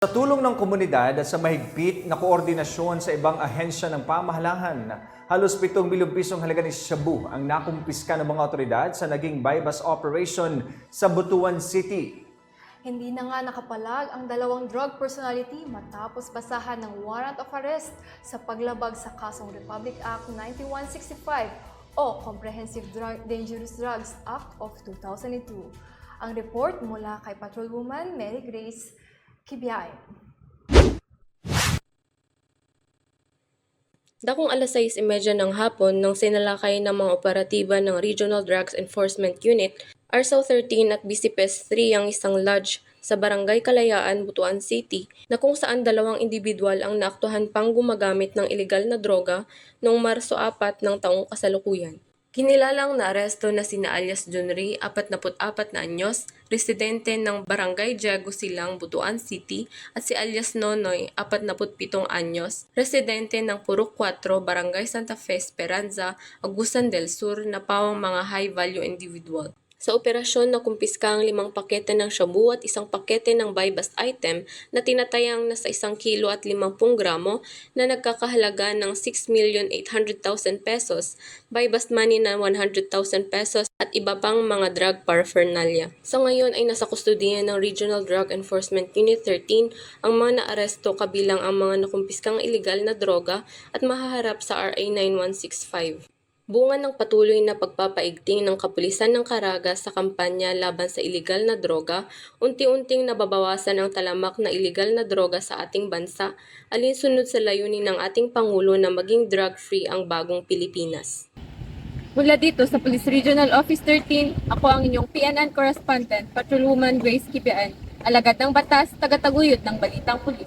Sa tulong ng komunidad at sa mahigpit na koordinasyon sa ibang ahensya ng pamahalaan, halos 7 milyong pisong halaga ni Shabu ang nakumpiska ng mga otoridad sa naging bypass operation sa Butuan City. Hindi na nga nakapalag ang dalawang drug personality matapos basahan ng warrant of arrest sa paglabag sa kasong Republic Act 9165 o Comprehensive Drug Dangerous Drugs Act of 2002. Ang report mula kay Patrolwoman Mary Grace Kibiay. Dakong alas 6.30 ng hapon nang sinalakay ng mga operatiba ng Regional Drugs Enforcement Unit, RSO 13 at BCPS 3 ang isang lodge sa Barangay Kalayaan, Butuan City na kung saan dalawang individual ang naaktuhan pang gumagamit ng ilegal na droga noong Marso 4 ng taong kasalukuyan. Kinilalang na aresto na sina alias Junri, 44 na anyos, residente ng Barangay Diego Silang, Butuan City, at si alias Nonoy, 47 anyos, residente ng Purok 4, Barangay Santa Fe, Esperanza, Agusan del Sur, na pawang mga high-value individual. Sa operasyon na kumpiska ang limang pakete ng shabu at isang pakete ng buy-bust item na tinatayang nasa isang kilo at 50 gramo na nagkakahalaga ng 6,800,000 pesos, buy-bust money na 100,000 pesos at iba pang mga drug paraphernalia. Sa ngayon ay nasa kustudiyan ng Regional Drug Enforcement Unit 13 ang mga naaresto kabilang ang mga nakumpiskang iligal na droga at mahaharap sa RA 9165. Bunga ng patuloy na pagpapaigting ng kapulisan ng Caraga sa kampanya laban sa iligal na droga, unti-unting nababawasan ang talamak na iligal na droga sa ating bansa, alinsunod sa layunin ng ating Pangulo na maging drug-free ang bagong Pilipinas. Mula dito sa Police Regional Office 13, ako ang inyong PNN correspondent, Patrolwoman Grace Kipian, alagad ng batas, tagataguyod ng Balitang Pulis.